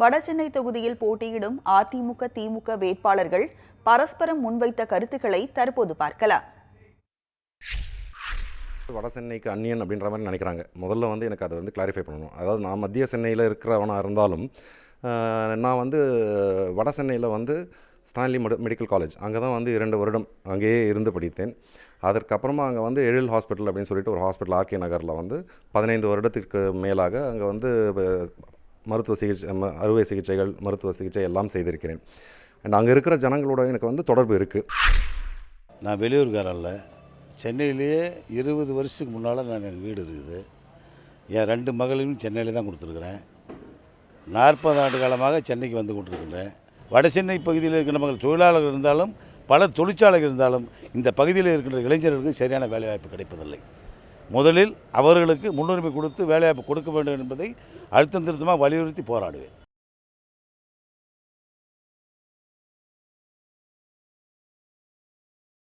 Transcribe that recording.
வடசென்னை தொகுதியில் போட்டியிடும் அதிமுக திமுக வேட்பாளர்கள் பரஸ்பரம் முன்வைத்த கருத்துக்களை தற்போது பார்க்கலாம். வட சென்னைக்கு அந்நியன் அப்படின்ற மாதிரி நினைக்கிறாங்க. முதல்ல வந்து எனக்கு அதை வந்து கிளாரிஃபை பண்ணணும். அதாவது நான் மத்திய சென்னையில் இருக்கிறவனாக இருந்தாலும் நான் வந்து வட சென்னையில் வந்து ஸ்டான்லி மெடிக்கல் காலேஜ். அங்கே தான் வந்து இரண்டு வருடம் அங்கேயே இருந்து படித்தேன். அதற்கப்புறமா அங்கே வந்து எழில் ஹாஸ்பிட்டல் அப்படின்னு சொல்லிட்டு ஒரு ஹாஸ்பிட்டல் ஆர்கே நகரில் வந்து பதினைந்து வருடத்திற்கு மேலாக அங்கே வந்து மருத்துவ சிகிச்சை ம- அறுவை சிகிச்சைகள் மருத்துவ சிகிச்சை எல்லாம் செய்திருக்கிறேன். அண்ட் அங்கே இருக்கிற ஜனங்களோட எனக்கு வந்து தொடர்பு இருக்குது நான் வெளியூர்காரன் சென்னையிலேயே இருபது வருஷத்துக்கு முன்னால் நான் எங்கள் வீடு இருக்குது. என் ரெண்டு மகளையும் சென்னையில் தான் கொடுத்துருக்குறேன். நாற்பது ஆண்டு காலமாக சென்னைக்கு வந்து கொண்டிருக்கின்றேன். வட சென்னை பகுதியில் இருக்கிற மக்கள் தொழிலாளர்கள் இருந்தாலும் பல தொழிற்சாலைகள் இருந்தாலும் இந்த பகுதியில் இருக்கின்ற இளைஞர்களுக்கு சரியான வேலைவாய்ப்பு கிடைப்பதில்லை. முதலில் அவர்களுக்கு முன்னுரிமை கொடுத்து வேலைவாய்ப்பு கொடுக்க வேண்டும் என்பதை அழுத்தம் திருத்தமாக வலியுறுத்தி போராடுவேன்.